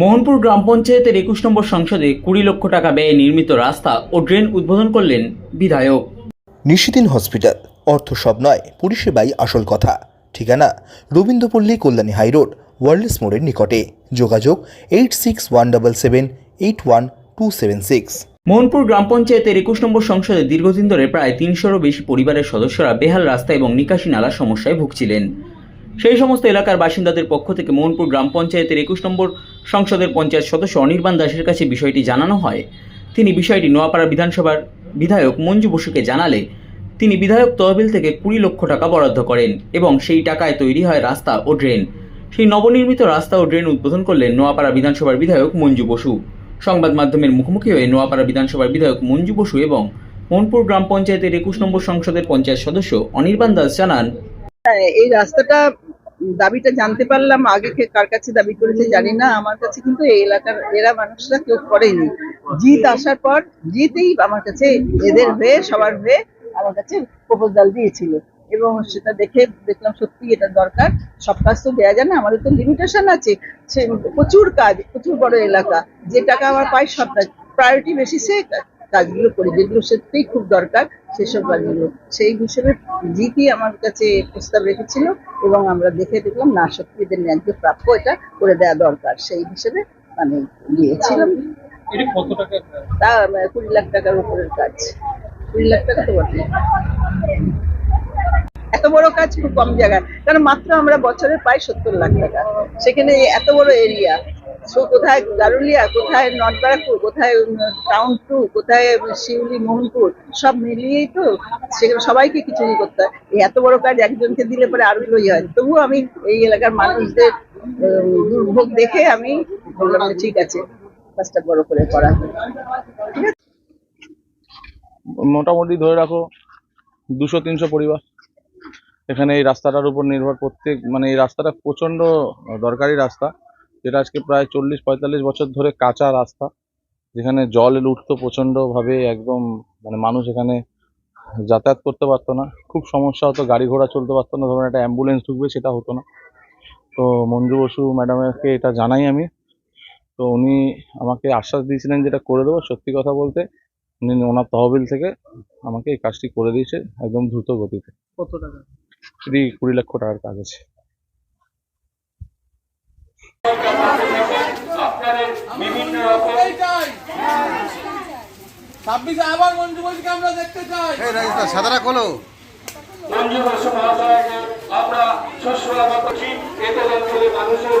মোহনপুর গ্রাম পঞ্চায়েতের একুশ নম্বর সংসদে কুড়ি লক্ষ টাকা ব্যয়ে নির্মিত রাস্তা ও ড্রেন উদ্বোধন করলেন বিধায়ক। নিশিদিন হসপিটাল অর্থ সব নয় পরিষেবাই আসল কথা। ঠিকানা রবীন্দ্রপল্লী কল্যাণী হাইরোড ওয়ার্ল্ডস মোড়ের নিকটে। যোগাযোগ eight six one double seven eight one two seven six. Mohanpur গ্রাম পঞ্চায়েতের একুশ নম্বর সংসদে দীর্ঘদিন ধরে প্রায় তিনশোরও বেশি পরিবারের সদস্যরা বেহাল রাস্তা এবং নিকাশি নালার সমস্যায় ভুগছিলেন। সেই সমস্ত এলাকার বাসিন্দাদের পক্ষ থেকে মোহনপুর গ্রাম পঞ্চায়েতের একুশ নম্বর সংসদের পঞ্চায়েত সদস্য অনির্বাণ দাসের কাছে বিষয়টি জানানো হয়। তিনি বিষয়টি নোয়াপাড়া বিধানসভার বিধায়ক মঞ্জু বসুকে জানালে, তিনি বিধায়ক তহবিল থেকে কুড়ি লক্ষ টাকা বরাদ্দ করেন এবং সেই টাকায় তৈরি হয় রাস্তা ও ড্রেন। সেই নবনির্মিত রাস্তা ও ড্রেন উদ্বোধন করলেন নোয়াপাড়া বিধানসভার বিধায়ক মঞ্জু বসু। সংবাদ মাধ্যমের মুখোমুখি হয়ে নোয়াপাড়া বিধানসভার বিধায়ক মঞ্জু বসু এবং মোহনপুর গ্রাম পঞ্চায়েতের একুশ নম্বর সংসদের পঞ্চায়েত সদস্য অনির্বাণ দাস জানান এই রাস্তাটা দাবিটা জানতে পারলাম আগে কার কাছে দাবি করেছে জানি না। আমার কাছে কিন্তু এই এলাকার, এরা মানুষরা কেউ করেনি। জিত আসার পর জিতেই আমার কাছে এদের হয়ে, সবার হয়ে আমার কাছে প্রপোজাল দিয়েছিল। এবং সেটা দেখে দেখলাম সত্যি এটা দরকার। সব কাজ তো দেওয়া যায় না, আমাদের তো লিমিটেশন আছে। প্রচুর কাজ, প্রচুর বড় এলাকা। যে টাকা আমার পাই সব প্রায়োরিটি বেশি সে কাজগুলো করি যেগুলো সত্যিই খুব দরকার সেসব কাজগুলো। সেই হিসেবে জিপি আমার কাছে প্রস্তাব রেখেছিল এবং আমরা দেখে দেখলাম না সত্যি এদের ন্যায্য প্রাপ্য এটা করে দেওয়া দরকার। সেই হিসেবে মানে দিয়েছিলাম। তা কুড়ি লাখ টাকার উপরের কাজ। কুড়ি লাখ টাকা তো বটে এত বড় কাজ খুব কম জায়গায়। কারণ মাত্র আমরা বছরে পাই সত্তর লাখ টাকা। সেখানে এত বড় এরিয়া। সো কোথায় গারুলিয়া কোথায় নর্থ ব্যারাকপুর, কোথায় টাউন টু, কোথায় শিউলি, মোহনপুর, সব মিলিয়েই তো সেখানে সবাইকে কিছু করতে হয়। এত বড় কাজ একজনকে দিলে পরে আরও ইয়ে হয়। তবুও আমি এই এলাকার মানুষদের দুর্ভোগ দেখে আমি বললাম ঠিক আছে, কাজটা বড় করে করা। মোটামুটি ধরে রাখো, দুশো, তিনশো পরিবার। এখানে এই রাস্তাটার উপর নির্ভর প্রত্যেক মানে এই রাস্তাটা প্রচণ্ড দরকারি রাস্তা। যেটা আজকে প্রায় চল্লিশ পঁয়তাল্লিশ বছর ধরে কাঁচা রাস্তা যেখানে জল উঠতো প্রচণ্ডভাবে একদম মানে মানুষ এখানে যাতায়াত করতে পারতো না। খুব সমস্যা হতো গাড়ি ঘোড়া চলতে পারতো না ধরুন একটা অ্যাম্বুলেন্স ঢুকবে সেটা হতো না। তো মঞ্জু বসু ম্যাডামকে এটা জানাই আমি। তো উনি আমাকে আশ্বাস দিয়েছিলেন যেটা করে দেবো সত্যি কথা বলতে উনি ওনার তহবিল থেকে আমাকে এই কাজটি করে দিয়েছে একদম দ্রুত গতিতে। কত টাকা? কুড়ি কুড়ি লক্ষ টাকার কাজ আছে। ছাব্বিশে আবার মঞ্জু বলছি আমরা দেখতে চাই? মঞ্জু বসু মহাশয়কে আমরা সুস্বাগত করছি এতে অঞ্চলে মানুষের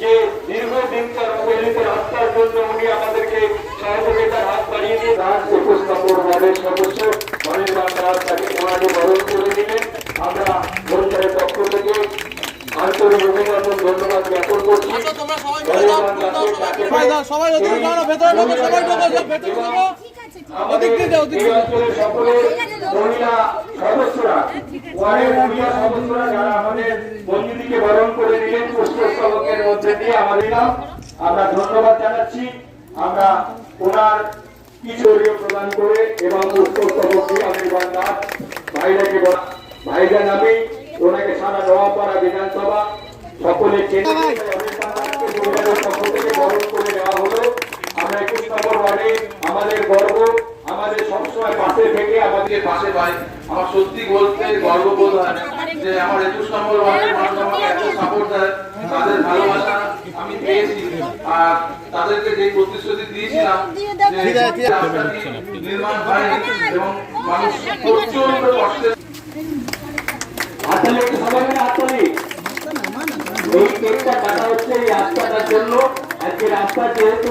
যে দীর্ঘদিনকার অবহেলিত রাস্তার জন্য উনি আমাদেরকে সহযোগিতার হাত বাড়িয়ে দিয়ে রাজ একুশ নম্বর ওয়ার্ডের সদস্য অনির্বাণ দাস তাকে ওনাকে বরণ করে দিলেন। আমরা পরিবারের পক্ষ থেকে আন্তরিক অভিনন্দন ধন্যবাদ জ্ঞাপন করছি। তোমরা সবাই সবাই ভেতরে ঢোকো, সবাই ঢোকো, ভেতরে ঢোকো। যাও। অঞ্চলের সকলে মহিলা সদস্যরা ওয়ার্ডের মহিলা সদস্যরা যারা আমাদের বন্ধুদিকে বরণ করে নিলেন পুষ্পস্তবকের মধ্যে দিয়ে আমাদের আমরা ধন্যবাদ জানাচ্ছি। আমরা ওনার কিছু প্রদান করে এবং পুষ্পস্তবক দিয়ে অনির্বাণ দাস ভাইরাকে ভাইজান আমি ওনাকে সারা নোয়াপাড়া বিধানসভা সকলে পরিবারের পক্ষ থেকে বরণ করে দেওয়া হলো আমরা একুশ নম্বর ওয়ার্ডে আমাদের গর্ব আমাদের সবসময় পাশে থেকে আমাদের পাশে পাই আমার সত্যি বলতে গর্ববোধ হয় যে আমার একুশ নম্বর ওয়ার্ডের মানুষ আমাকে এত সাপোর্ট দেয় তাদের ভালোবাসা আমি পেয়েছি। আর তাদেরকে যে প্রতিশ্রুতি দিয়েছিলাম নির্মাণ হয়নি এবং মানুষ প্রচণ্ড কষ্টে হাততালি সবাই হাততালি। এই কেকটা কাটা হচ্ছে এই রাস্তাটার জন্য। আজকে রাস্তা যেহেতু